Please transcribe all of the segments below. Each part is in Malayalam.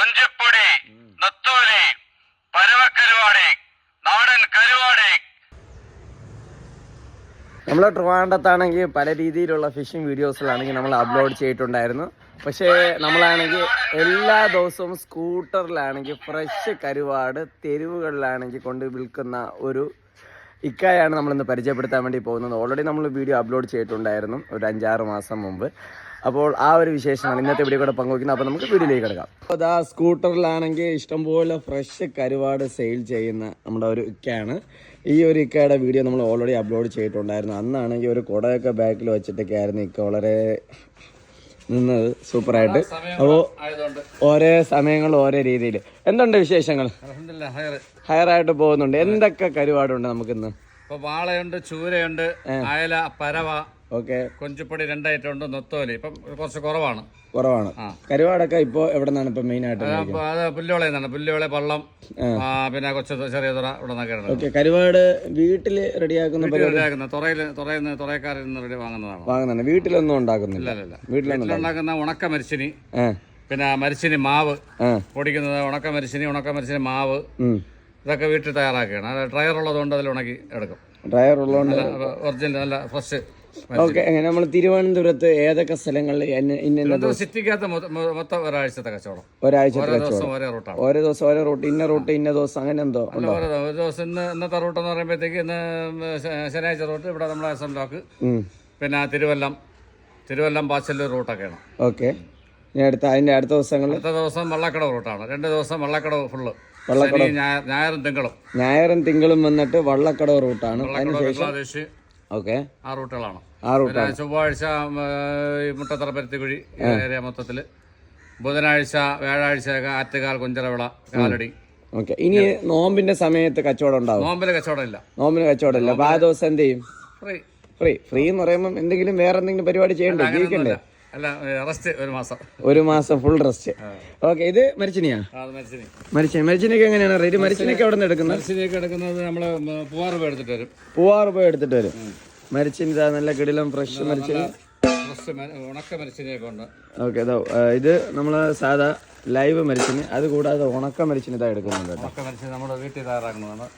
കുഞ്ചപ്പൊടി നത്തോലി പരവക്കരുവാടി നാടൻ കരുവാടി. നമ്മൾ ട്രിവാൻഡത്താണെങ്കിൽ പല രീതിയിലുള്ള ഫിഷിംഗ് വീഡിയോസിലാണെങ്കിൽ നമ്മൾ അപ്ലോഡ് ചെയ്തിട്ടുണ്ടായിരുന്നു. പക്ഷേ നമ്മളാണെങ്കിൽ എല്ലാ ദിവസവും സ്കൂട്ടറിലാണെങ്കിൽ ഫ്രഷ് കരുവാട് തെരുവുകളിലാണെങ്കിൽ കൊണ്ട് വിൽക്കുന്ന ഒരു ഇക്കായാണ് നമ്മളിന്ന് പരിചയപ്പെടുത്താൻ വേണ്ടി പോകുന്നത്. ഓൾറെഡി നമ്മൾ വീഡിയോ അപ്ലോഡ് ചെയ്തിട്ടുണ്ടായിരുന്നു ഒരു അഞ്ചാറ് മാസം മുമ്പ്. അപ്പോൾ ആ ഒരു വിശേഷമാണ് ഇന്നത്തെ വീഡിയോ കൂടെ പങ്കുവയ്ക്കുന്നത്. അപ്പോൾ നമുക്ക് വീഡിയോയിലേക്ക് കിടക്കാം. അപ്പോൾ അതാ സ്കൂട്ടറിലാണെങ്കിൽ ഇഷ്ടംപോലെ ഫ്രഷ് കരുവാട് സെയിൽ ചെയ്യുന്ന നമ്മുടെ ഒരു ഇക്കയാണ്. ഈ ഒരു ഇക്കയുടെ വീഡിയോ നമ്മൾ ഓൾറെഡി അപ്ലോഡ് ചെയ്തിട്ടുണ്ടായിരുന്നു. അന്നാണെങ്കിൽ ഒരു കുടയൊക്കെ ബാക്കിൽ വെച്ചിട്ടൊക്കെ ആയിരുന്നു ഇക്ക വളരെ നിന്നത് സൂപ്പറായിട്ട്. അപ്പോൾ ഓരോ സമയങ്ങൾ ഓരോ രീതിയിൽ. എന്തുണ്ട് വിശേഷങ്ങൾ? ഹയറായിട്ട് പോകുന്നുണ്ട്. എന്തൊക്കെ കരുവാടുണ്ട് നമുക്കിന്ന്? വാളയുണ്ട് ചൂരയുണ്ട് അയല പരവ ഓക്കെ. കൊഞ്ചുപ്പൊടി രണ്ടായിട്ടം ഉണ്ട് നൊത്തോലി. ഇപ്പം കുറച്ച് കുറവാണ്. കുറവാണ്. കരുവാടൊക്കെ ഇപ്പോൾ എവിടെ നിന്നാണ് ഇപ്പൊ മെയിൻ ആയിട്ട് അത് പുല്ലുവിളയിൽ നിന്നാണ്. പുല്ലുവിള പള്ളം പിന്നെ കൊച്ചു ചെറിയ തുറ ഇവിടെ നിന്നൊക്കെയാണ് ഓക്കെ. കരുവാട് വീട്ടിൽ റെഡിയാക്കുന്ന വീട്ടിൽ റെഡിയാക്കുന്ന. തുറയിൽ തുറയിൽ നിന്ന് തുറയക്കാരിൽ നിന്ന് റെഡി വാങ്ങുന്നതാണ്. വീട്ടിലൊന്നും ഉണ്ടാക്കുന്നില്ല? ഇല്ല വീട്ടിലൊന്നും വീട്ടിലുണ്ടാക്കുന്ന ഉണക്ക മരിച്ചിനി. പിന്നെ മരിച്ചിനി മാവ്. പൊടിക്കുന്നത് ഉണക്ക മരിച്ചിനി ഉണക്ക മരിച്ചിനി മാവ്. ഇതൊക്കെ വീട്ടിൽ തയ്യാറാക്കുകയാണ്. ഡ്രയർ ഉള്ളതുകൊണ്ട് അതിൽ ഉണക്കി എടുക്കും. ഡ്രയർ ഉള്ളതുകൊണ്ട് ഒറിജിനൽ നല്ല ഫ്രഷ്. ഓക്കെ അങ്ങനെ നമ്മൾ തിരുവനന്തപുരത്ത് ഏതൊക്കെ സ്ഥലങ്ങളിൽ ഇന്ന സിറ്റിക്കകത്ത് മൊത്തം ഒരാഴ്ചത്തെ കച്ചവടം. ഒരാഴ്ചത്തെ ഓരോ ദിവസം ഓരോ ദിവസം റൂട്ട് ഇന്ന റൂട്ട് ഇന്ന ദിവസം അങ്ങനെ എന്തോ ഒരു ദിവസം ഇന്ന് ഇന്നത്തെ റൂട്ട് എന്ന് പറയുമ്പോഴത്തേക്ക് ഇന്ന് ശനിയാഴ്ച റൂട്ട് ഇവിടെ നമ്മുടെ ലോക്ക് പിന്നെ തിരുവല്ലം തിരുവല്ലം പാച്ചല്ലൂർ റൂട്ടൊക്കെയാണ്. ഓക്കെ. ഞാൻ അടുത്ത അതിന്റെ അടുത്ത ദിവസങ്ങളിൽ? അടുത്ത ദിവസം വള്ളക്കടവ് റൂട്ടാണ്. രണ്ട് ദിവസം വള്ളക്കടവ് ഫുള്ള്. വള്ളക്കടവ്. ഞായറും തിങ്കളും. ഞായറും തിങ്കളും വന്നിട്ട് വള്ളക്കടവ് റൂട്ടാണ്. അതിനുശേഷം ഓക്കെ. ആ റൂട്ടുകളാണ്. ആ റൂട്ട് ചൊവ്വാഴ്ച മുട്ടത്തറ പരുത്തിക്കുഴി ഏരിയ മൊത്തത്തിൽ ബുധനാഴ്ച വ്യാഴാഴ്ച ആറ്റുകാൽ കുഞ്ചറവിള കാലടി. ഓക്കെ. ഇനി നോമ്പിന്റെ സമയത്ത് കച്ചവടം ഉണ്ടാവും? നോമ്പിന് കച്ചവടം ഇല്ല നോമ്പിന് കച്ചവടം ഇല്ല അപ്പൊ ആ ദിവസം എന്ത് ചെയ്യും? ഫ്രീ. ഫ്രീ. ഫ്രീ എന്ന് പറയുമ്പോൾ എന്തെങ്കിലും വേറെ എന്തെങ്കിലും പരിപാടി ചെയ്യണ്ടേ? ജീവിക്കണ്ടേ? അല്ല റെസ്റ്റ് ഒരു മാസം. ഒരു മാസം ഫുൾ റെസ്റ്റ് ഓക്കെ ഇത് മരിച്ചിനിയാ? മരിച്ചിനി. മരിച്ചിനി മരിച്ചിനൊക്കെ എങ്ങനെയാണ് റേറ്റ് മരിച്ചിനൊക്കെ എവിടെ നിന്ന് എടുക്കുന്നത്? മരിച്ചിനിയൊക്കെ എടുക്കുന്നത് നമ്മൾ പൂവാറ് രൂപ എടുത്തിട്ട് വരും. പൂവാറ് രൂപ എടുത്തിട്ട് വരും. മരിച്ചിനി ഇതാ നല്ല കിടിലം ഫ്രഷ് മരിച്ചിനി. ഉണക്ക മരിച്ചിനിയൊക്കെ ഉണ്ട്. ഓക്കെ അതോ ഇത് നമ്മൾ സാധാ ലൈവ് മരിച്ചിന്. അത് കൂടാതെ ഉണക്ക മരിച്ചിന് ഇതാ എടുക്കുന്നുണ്ട് ഉണക്ക മരിച്ചിന് നമ്മുടെ വീട്ടിൽ തയ്യാറാക്കുന്നതാണ്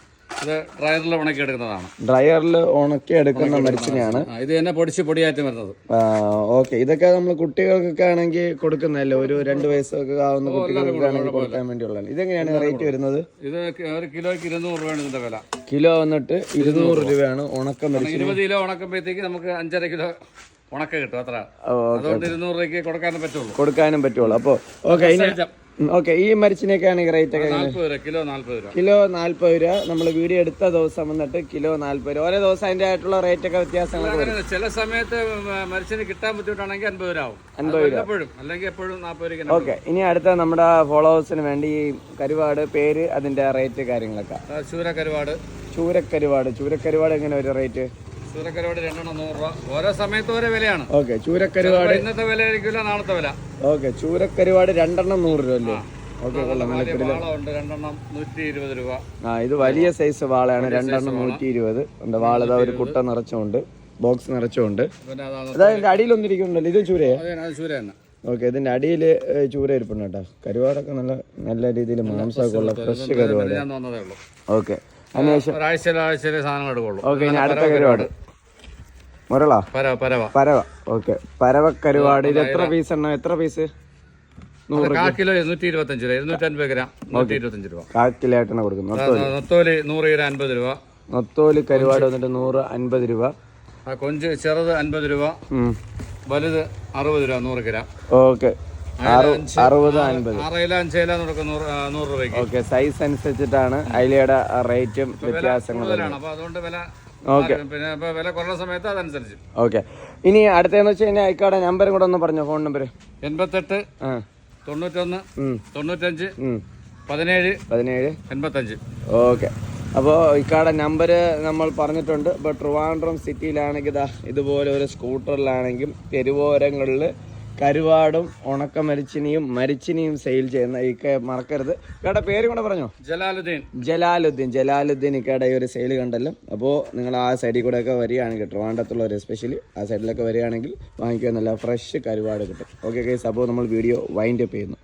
ഇത് ഡ്രയറിൽ ഉണക്കി എടുക്കുന്നതാണ്. ഡ്രയറിൽ ഉണക്കി എടുക്കുന്ന മരിച്ചിനെയാണ്. ഇത് തന്നെ പൊടിച്ച് പൊടിയായിട്ട് വരുന്നത്. ഓക്കെ. ഇതൊക്കെ നമ്മൾ കുട്ടികൾക്കൊക്കെ ആണെങ്കിൽ കൊടുക്കുന്നതല്ലേ? ഒരു രണ്ട് വയസ്സൊക്കെ ആവുന്ന കുട്ടികൾക്ക് ആണെങ്കിൽ കൊടുക്കാൻ വേണ്ടിയുള്ളതാണ്. ഇതെങ്ങനെയാണ് റേറ്റ് വരുന്നത്? ഇത് ഒരു കിലോയ്ക്ക് ഇരുന്നൂറ് രൂപയാണ് ഇതിന്റെ വില. കിലോ വന്നിട്ട് ഇരുന്നൂറ് രൂപയാണ് ഉണക്ക ഇരുപത് കിലോ ഉണക്കുമ്പോഴത്തേക്ക് നമുക്ക് അഞ്ചര കിലോ ഉണക്ക കിട്ടും അത്ര. അതുകൊണ്ട് ഇരുന്നൂറ് രൂപയ്ക്ക് കൊടുക്കാനും പറ്റുള്ളൂ. കൊടുക്കാനും പറ്റുള്ളൂ. അപ്പോൾ ഓക്കെ ഓക്കെ ഈ മരിച്ചിനൊക്കെയാണ് ഈ റേറ്റ് ഒക്കെ കിലോ നാല്പത് രൂപ. നമ്മൾ വീഡിയോ എടുത്ത ദിവസം വന്നിട്ട് കിലോ നാല്പത് രൂപ. ഓരോ ദിവസം അതിന്റെ ആയിട്ടുള്ള റേറ്റ് ഒക്കെ വ്യത്യാസങ്ങൾ ചില സമയത്ത് മരിച്ചിന് കിട്ടാൻ ബുദ്ധിമുട്ടാണെങ്കിൽ അൻപത് രൂപ അൻപത് രൂപ. എപ്പോഴും അല്ലെങ്കിൽ എപ്പോഴും നാൽപ്പത് രൂപ ഓക്കെ ഇനി അടുത്ത നമ്മുടെ ഫോളോവേഴ്സിന് വേണ്ടി ഈ കരുവാട് പേര് അതിന്റെ റേറ്റ് കാര്യങ്ങളൊക്കെ. ചൂരക്കരുവാട്. ചൂരക്കരുവാട് ചൂരക്കരുവാട് എങ്ങനെ ഒരു റേറ്റ് ചൂരക്കരുവാട് രണ്ടെണ്ണം നൂറ് രൂപ. ഓരോ സമയത്ത് ഓരോ വിലയാണ്. ഓക്കെ ചൂരക്കരുവാട് ഇന്നത്തെ വില ആയിരിക്കില്ല നാളത്തെ വില. ഓക്കെ ചൂരക്കരുവാട് രണ്ടെണ്ണം നൂറ് രൂപ അല്ലേ. വാള ആ ഇത് വലിയ സൈസ് വാളയാണ് രണ്ടെണ്ണം നൂറ്റി ഇരുപത് ഉണ്ട് വാളത ഒരു കുട്ട നിറച്ചുണ്ട് ബോക്സ് നിറച്ചുണ്ട് അതായത് അടിയിൽ ഒന്നിരിക്കുന്നുണ്ടല്ലോ ഇത് ചൂരയാ? അത് അത് ചൂര തന്നെ. ഓക്കെ ഇതിന്റെ അടിയിൽ ചൂര ഇരിപ്പുണ്ട് കേട്ടോ. കരുവാടൊക്കെ നല്ല നല്ല രീതിയിൽ മാംസമൊക്കെ ഉള്ള ഫ്രഷ് കരുവാട്. ഓക്കെ എടുക്കുള്ളൂ. ഓക്കെ ഇനി അടുത്ത കരുവാട്. മുരള? പരവ പരവ. പരവ. ഓക്കെ. പരവ കരുവാട്. ഇത് എത്ര പീസ് എണ്ണ? എത്ര പീസ് അത് കാ കിലോ ഇരുന്നൂറ്റി ഇരുപത്തഞ്ച് രൂപ. ഇരുന്നൂറ്റി അൻപത് ഗ്രാം. നൂറ്റി ഇരുപത്തഞ്ച് രൂപ. കൊടുക്കുന്നത്. നൊത്തോലി. നൂറ് ഗ്രാം അൻപത് രൂപ. നൊത്തോലി കരുവാട് വന്നിട്ട് നൂറ് അൻപത് രൂപ. കൊഞ്ച് ചെറുത് അൻപത് രൂപ. വലുത് അറുപത് രൂപ നൂറ് ഗ്രാം. ഓക്കെ. അറുപത് അൻപത്. നൂറ് രൂപയ്ക്ക്. ഓക്കെ. സൈസ് അനുസരിച്ചിട്ടാണ് അയിലയുടെ റേറ്റും വ്യത്യാസങ്ങളും അതുകൊണ്ട് വില പിന്നെ വില കുറഞ്ഞ സമയത്ത് അതനുസരിച്ച്. ഓക്കെ ഇനി അടുത്തതെന്ന് വെച്ച് കഴിഞ്ഞാൽ അയക്കാടെ നമ്പറും കൂടെ ഒന്ന് പറഞ്ഞോ ഫോൺ നമ്പർ എൺപത്തെട്ട് തൊണ്ണൂറ്റൊന്ന് തൊണ്ണൂറ്റഞ്ച്. പതിനേഴ് പതിനേഴ്. എൺപത്തഞ്ച്. ഓക്കെ അപ്പോൾ ഇക്കാടെ നമ്പർ നമ്മൾ പറഞ്ഞിട്ടുണ്ട്. ഇപ്പോൾ ട്രിവാൻഡ്രം സിറ്റിയിലാണെങ്കിൽ ഇതാ ഇതുപോലെ ഒരു സ്കൂട്ടറിലാണെങ്കിൽ തെരുവോരങ്ങളിൽ കരുവാടും ഉണക്ക മരിച്ചിനിയും മരിച്ചിനിയും സെയിൽ ചെയ്യുന്ന ഇക്ക മറക്കരുത്. ഇക്കയുടെ പേര് കൂടെ പറഞ്ഞോ? ജലാലുദ്ദീൻ. ജലാലുദ്ദീൻ. ജലാലുദ്ദീൻ ഇക്കയുടെ ഈ ഒരു സെയിൽ കണ്ടല്ലോ. അപ്പോൾ നിങ്ങൾ ആ സൈഡിൽ കൂടെ ഒക്കെ വരികയാണെങ്കിൽ ഒരു എസ്പെഷ്യലി ആ സൈഡിലൊക്കെ വരികയാണെങ്കിൽ വാങ്ങിക്കുക നല്ല ഫ്രഷ് കരുവാട് കിട്ടും. ഓക്കെ കേസ് അപ്പോൾ നമ്മൾ വീഡിയോ വൈൻഡ് അപ്പ് ചെയ്യുന്നു.